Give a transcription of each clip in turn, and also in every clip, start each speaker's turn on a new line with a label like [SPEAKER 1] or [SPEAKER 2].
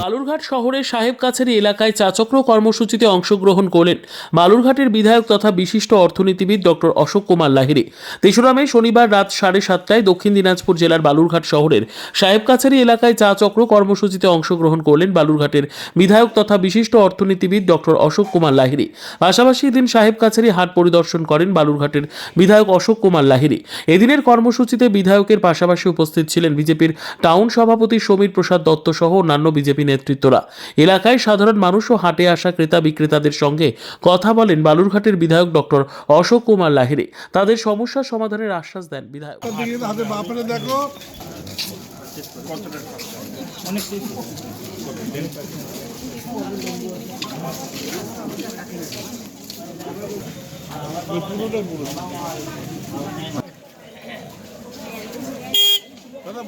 [SPEAKER 1] বালুরঘাট শহরের সাহেব কাছারি এলাকায় চাচক্র কর্মসূচিতে অংশগ্রহণ করলেন বালুরঘাটের বিধায়ক তথা বিশিষ্ট অর্থনীতিবিদ ডক্টর অশোক কুমার লাহিড়ী। তেসরা মে শনিবার রাত সাড়ে সাতটায় দক্ষিণ দিনাজপুর জেলার বালুরঘাট শহরের সাহেব কাছারি এলাকায় চা চক্র কর্মসূচিতে অংশগ্রহণ করলেন বালুরঘাটের বিধায়ক তথা বিশিষ্ট অর্থনীতিবিদ ডক্টর অশোক কুমার লাহিড়ী। পাশাপাশি এদিন সাহেব কাছারি হাট পরিদর্শন করেন বালুরঘাটের বিধায়ক অশোক কুমার লাহিড়ী। এদিনের কর্মসূচিতে বিধায়কের পাশাপাশি উপস্থিত ছিলেন বিজেপির টাউন সভাপতি সমীর প্রসাদ দত্ত সহ অন্যান্য বিজেপি নেতৃত্বরা। এলাকায় সাধারণ মানুষ ও হাটে আসা ক্রেতা বিক্রেতাদের সঙ্গে কথা বলেন বালুরঘাটের বিধায়ক ডক্টর অশোক কুমার লাহিড়ী। তাদের সমস্যার সমাধানের আশ্বাস দেন বিধায়ক।
[SPEAKER 2] দেখো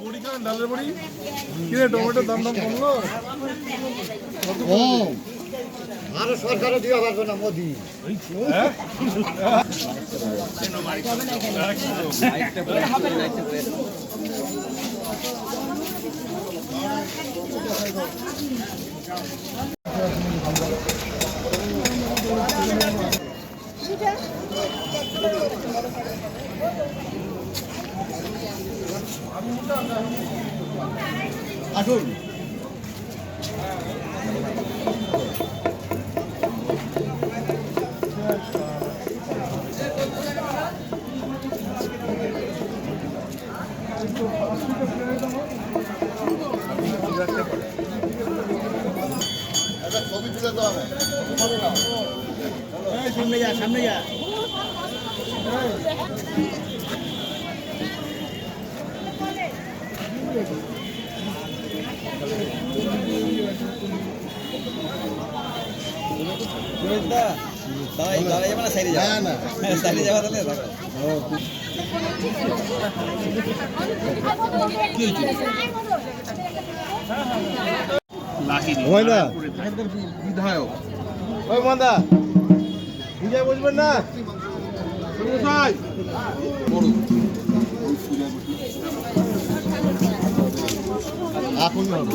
[SPEAKER 2] বড়ি খান ডালের বড়ি? কিরে টমেটোর দাম দাম কমলো?
[SPEAKER 3] কম। আরও সরকারও দিতে পারবে না মোদি। আসুন। ছবি তুলে দেওয়া সামনে যা সামনে যা না না ময়দা বিধায়ক। ওই ময়দা বিজয় বুঝবেন না? এখন হবে।